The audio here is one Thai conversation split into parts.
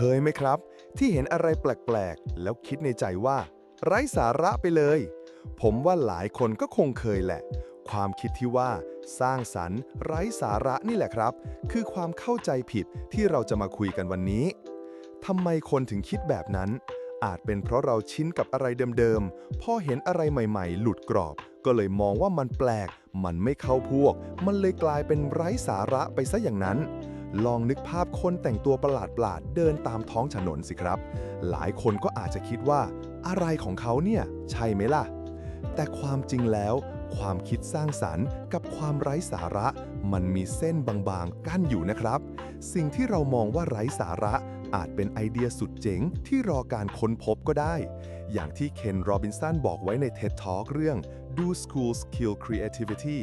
เคยไหมครับ ที่เห็นอะไรแปลกๆ แล้วคิดในใจว่า ไร้สาระไปเลย ผมว่าหลายคนก็คงเคยแหละ ความคิดที่ว่า สร้างสรรค์ ไร้สาระนี่แหละครับ คือความเข้าใจผิดที่เราจะมาคุยกันวันนี้ทำไมคนถึงคิดแบบนั้น อาจเป็นเพราะเราชินกับอะไรเดิมๆ พอเห็นอะไรใหม่ๆ หลุดกรอบ ก็เลยมองว่ามันแปลก มันไม่เข้าพวก มันเลยกลายเป็นไร้สาระไปซะอย่างนั้น ลองนึกภาพคนแต่งตัวประหลาดๆเดินตามท้องถนนสิครับ หลายคนก็อาจจะคิดว่า อะไรของเขาเนี่ย ใช่ไหมล่ะ แต่ความจริงแล้ว ความคิดสร้างสรรค์ กับความไร้สาระ มันมีเส้นบางๆ กั้นอยู่นะครับ สิ่งที่เรามองว่าไร้สาระ อาจเป็นไอเดียสุดเจ๋งที่รอการค้นพบก็ได้ อย่างที่เคนโรบินสันบอกไว้ใน TED Talk เรื่อง Do Schools Kill Creativity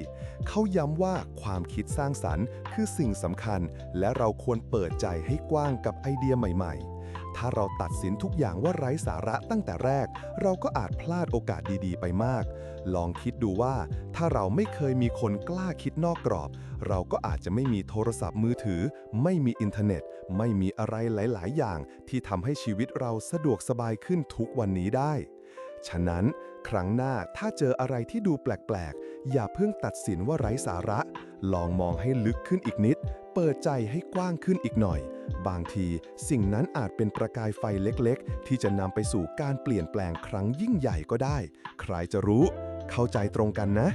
เขาย้ำว่าความคิดสร้างสรรค์คือสิ่งสำคัญ และเราควรเปิดใจให้กว้างกับไอเดียใหม่ ๆ ถ้าเราตัดสินทุกอย่างว่าไร้สาระตั้งแต่แรก เราก็อาจพลาดโอกาสดีๆ ไปมาก ลองคิดดูว่า ถ้าเราไม่เคยมีคนกล้าคิดนอกกรอบ เราก็อาจจะไม่มีโทรศัพท์มือถือ ไม่มีอินเทอร์เน็ต ไม่มีอะไรหลาย ๆ อย่าง ที่ทำให้ชีวิตเราสะดวกสบายขึ้นทุกวันนี้ได้ ฉะนั้น ครั้งหน้าถ้าเจออะไรที่ดูแปลกๆ อย่าเพิ่งตัดสินว่าไร้สาระ ลองมองให้ลึกขึ้นอีกนิด เปิดใจให้กว้างขึ้นอีกหน่อย บางทีสิ่งนั้นอาจเป็นประกายไฟเล็กๆ ที่จะนำไปสู่การเปลี่ยนแปลงครั้งยิ่งใหญ่ก็ได้ ใครจะรู้ เข้าใจตรงกันนะ